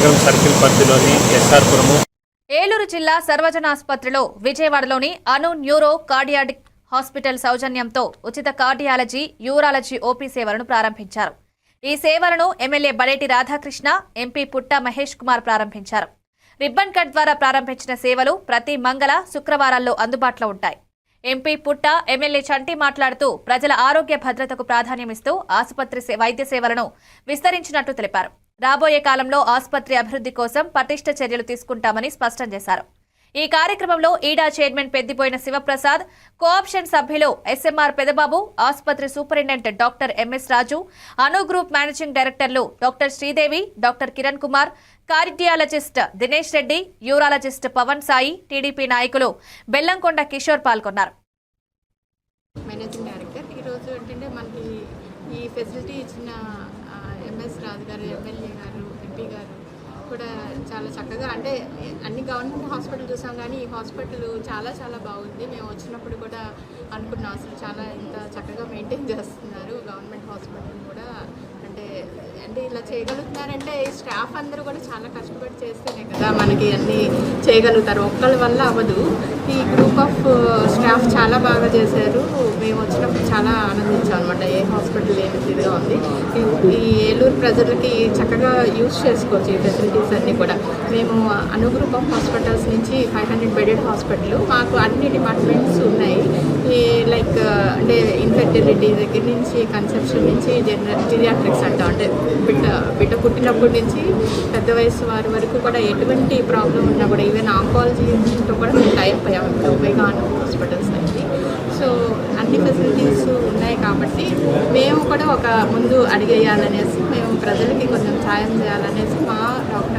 Circle పరిధిలోని ఎస్ఆర్పురము ఏలూరు జిల్లా సర్వజన ఆసుపత్రిలో విజయవాడలోని అను న్యూరో కార్డియాటిక్ హాస్పిటల్ సౌజన్యంతో ఉచిత కార్డియాలజీ యూరాలజీ ఓపీ సేవలను ప్రారంభించారు. ఈ సేవలను ఎమ్మెల్యే బడేటి రాధాకృష్ణ ఎంపీ పుట్ట మహేష్ కుమార్ ప్రారంభించారు. రిబ్బన్ కట్ ద్వారా ప్రారంభించిన సేవలు ప్రతి మంగళ శుక్రవారాల్లో అందుబాటులో ఉంటాయి. ఎంపీ పుట్ట ఎమ్మెల్యే చంటి మాట్లాడుతూ ప్రజల ఆరోగ్య భద్రతకు ప్రాధాన్యమిస్తూ ఆసుపత్రి సే- వైద్య సేవలను విస్తరించినట్టు తెలిపారు. రాబోయే కాలంలో ఆసుపత్రి అభివృద్ధి కోసం పటిష్ట చర్యలు తీసుకుంటామని స్పష్టం చేశారు. ఈ కార్యక్రమంలో ఈడా చైర్మన్ పెద్దిపోయిన శివప్రసాద్ కోఆప్షన్ సభ్యులు ఎస్ఎంఆర్ పెదబాబు ఆసుపత్రి superintendent doctor MS Raju Anu group managing డైరెక్టర్లు doctor Sridevi doctor Kiran Kumar cardiologist Dinesh Reddy urologist Pavan Sai TDP నాయకులు బెల్లంకొండ కిషోర్ పాల్గొన్నారు. మేనేజింగ్ డైరెక్టర్ ఈరోజు ఏంటంటే మనకి ఈ ఫెసిలిటీ ఇచ్చిన ప్రసాద్ గారు ఎమ్మెల్యే గారు ఎంపీ గారు కూడా చాలా చక్కగా అంటే అన్ని గవర్నమెంట్ హాస్పిటల్ చూసాం కానీ ఈ హాస్పిటల్ చాలా చాలా బాగుంది. మేము వచ్చినప్పుడు కూడా అనుకున్నాం అసలు చాలా ఇంత చక్కగా మెయింటైన్ చేస్తున్నారు గవర్నమెంట్ హాస్పిటల్. అంటే ఇలా చేయగలుగుతున్నారంటే ఈ స్టాఫ్ అందరూ కూడా చాలా కష్టపడి చేస్తేనే కదా మనకి అన్నీ చేయగలుగుతారు. ఒక్కళ్ళ వల్ల అవ్వదు. ఈ గ్రూప్ ఆఫ్ స్టాఫ్ చాలా బాగా చేశారు. మేము వచ్చినప్పుడు చాలా ఆనందించాం అనమాట ఏ హాస్పిటల్ ఏమి ఇదిగా ఉంది. ఈ- ఏలూరు ప్రజలకి చక్కగా యూజ్ చేసుకోవచ్చు ఈ ఫెసిలిటీస్ అన్నీ కూడా. మేము అను గ్రూప్ ఆఫ్ హాస్పిటల్స్ నుంచి ఫైవ్ హండ్రెడ్ బెడెడ్ హాస్పిటల్ మాకు అన్ని డిపార్ట్మెంట్స్ ఉన్నాయి. లైక్ uh, అంటే ఇన్ఫెర్టిలిటీ దగ్గర నుంచి కన్సెప్షన్ నుంచి జనరల్ జిరియాట్రిక్స్ అంటాం అంటే బిడ్డ బిడ్డ పుట్టినప్పటి నుంచి పెద్ద వయసు వారి వరకు కూడా ఎటువంటి ప్రాబ్లం ఉన్నా కూడా ఈవెన్ ఆంకాలజీతో కూడా మేము టైప్ అయ్యాము ఇప్పుడు ఒమేగా హాస్పిటల్స్ నుంచి. సో అన్ని ఫెసిలిటీస్ ఉన్నాయి కాబట్టి మేము కూడా ఒక ముందు అడిగేయాలనేసి మేము ప్రజలకి కొంచెం సాయం చేయాలనేసి మా డాక్టర్